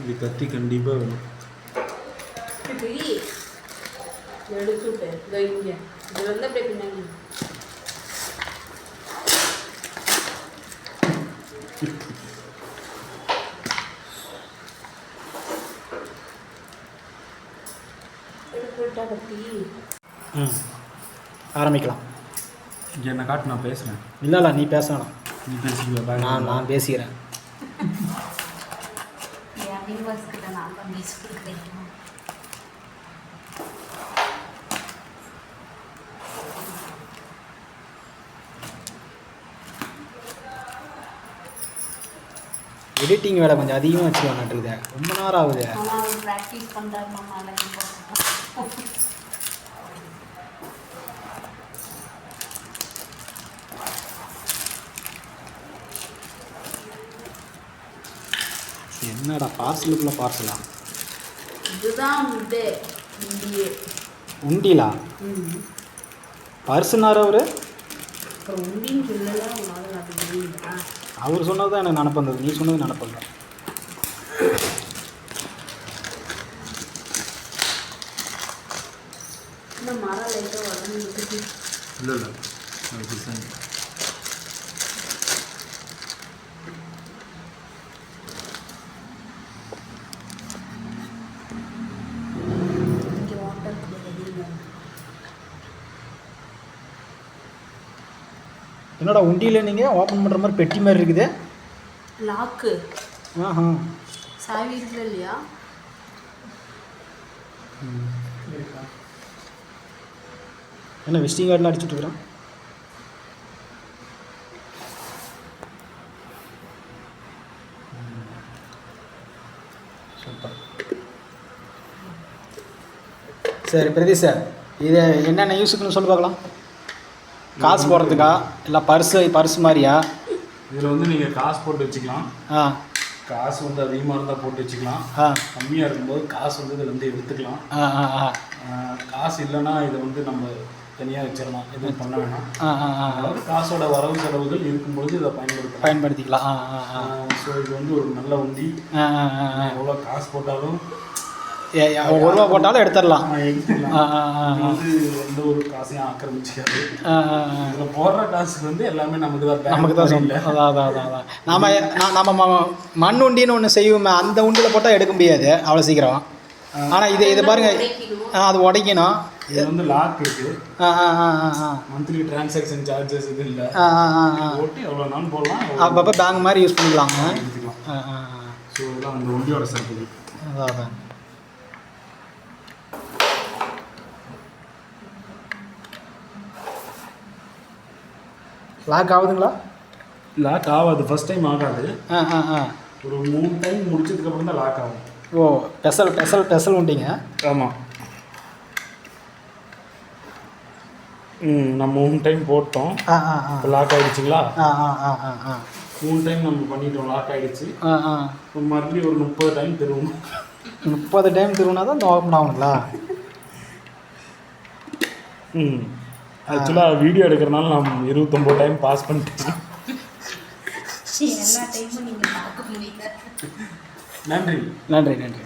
இது கத்தி கண்டிப்பாக வேணும் பிடி எடுத்து விட்டு இதோ இங்கே இது வந்து அப்படியே பின்னாடி எடுத்து விட்டா கத்தி ம் ஆரம்பிக்கலாம் இங்கே என்ன காட்டு நான் பேசுகிறேன் இல்லை இல்லை நீ பேசணும் நீ பேசிக்குவா நான் நான் பேசிக்கிறேன் என் கிட்ட நான் தான் பேசி கொடுக்குறேன் எடிட்டிங் வேலை கொஞ்சம் அதிகமாக வச்சுக்கலான்ட்டுருக்குது ரொம்ப நேரம் ஆகுது ப்ராக்டிஸ் பண்ணுறாரு மாமா என்னடா பார்சலுக்குள்ளே பார்சலா? இதுதான் உண்டிலா? பர்சுனார் அவர்? அப்புறம் உண்டின்னு சொல்லல உங்களால் அது தெரியுங்களா அவர் சொன்னது தான் எனக்கு நினப்பு வந்தது. நீ சொன்னது நினப்பு இல்லை. இந்த மரம் லைட்டாக வளர்ந்துருக்கு இல்லை இல்லை. என்னடா உண்டியில் நீங்கள் ஓப்பன் பண்ணுற மாதிரி பெட்டி மாதிரி இருக்குது. லாக்கு ஆஹா. சாவி இருக்குல்ல இல்லையா? என்ன விசிட்டிங் கார்டெலாம் சூப்பர். சரி பிரதீஷ் இது என்னென்ன யூஸுக்குன்னு சொல்லி பார்க்கலாம். காசு போடுறதுக்கா? இல்லை பர்ஸு பர்ஸ் மாதிரியா? இதில் வந்து நீங்கள் காசு போட்டு வச்சுக்கலாம். ஆ. காசு வந்து அதிகமாக இருந்தால் போட்டு வச்சுக்கலாம். ஆ. கம்மியாக இருக்கும்போது காசு வந்து இதில் வந்து எடுத்துக்கலாம். ஆ ஆ ஆ. ஆஹ் காசு இல்லைன்னா இதை வந்து நம்ம தனியாக வச்சிடலாம். எதுவும் பண்ண வேணாம். அதாவது காசோட வரவு செலவுகள் இருக்கும்பொழுது இதை பயன்படுத்தலாம். பயன்படுத்திக்கலாம். ஸோ இது வந்து ஒரு நல்ல வண்டி. எவ்வளோ காசு போட்டாலும் ஒரு ரூபா போட்டாலும் எடுத்துடலாம். வந்து எந்த ஒரு காசையும் ஆக்கிரமிச்சிக்காது. இதில் போடுற காசுக்கு வந்து எல்லாமே நமக்கு தான் நமக்கு தான் சொந்தம். அதான் அதான் அதான் அதான் நாம நம்ம மண் உண்டின்னு ஒன்று செய்வோமே அந்த உண்டியில் போட்டால் எடுக்க முடியாது அவ்வளோ சீக்கிரம். ஆனால் இது இது பாருங்க அது உடைக்கணும். இது வந்து லாக் இருக்கு. மந்த்லி டிரான்சாக்ஷன் சார்ஜஸ் இது இல்லை. போட்டு எவ்வளோ நாள் போடலாம். அப்பப்போ பேங்க் மாதிரி யூஸ் ஆ. ஸோ இதெல்லாம் அந்த வண்டியோட சிறப்பு அதான் அதான் லாக் ஆகுதுங்களா? லாக் ஆகாது ஃபர்ஸ்ட் டைம் ஆகாது. ஆ ஆ ஆ. ஒரு மூணு டைம் முடிச்சதுக்கு அப்புறம் தான் லாக் ஆகும். ஓ பெசல் பெசல் பெசல் உண்டிங்க? ஆமாம் ம் நம்ம மூணு டைம் போட்டோம். ஆ ஆ ஆ. லாக் ஆகிடுச்சிங்களா ஆ ஆ ஆ ஆ ஆ. மூணு டைம் நம்ம பண்ணிட்டோம் லாக் ஆகிடுச்சு ஆ ஆ. மறுபடியும் ஒரு முப்பது டைம் திரும்பணும் முப்பது டைம் திருவினா தான் இந்த ஓப்பன் ஆகுங்களா? ம். ஆக்சுவலாக வீடியோ எடுக்கிறனால நான் இருபத்தொம்போது டைம் பாஸ் பண்ணிட்டேன். நன்றி. நன்றி நன்றி.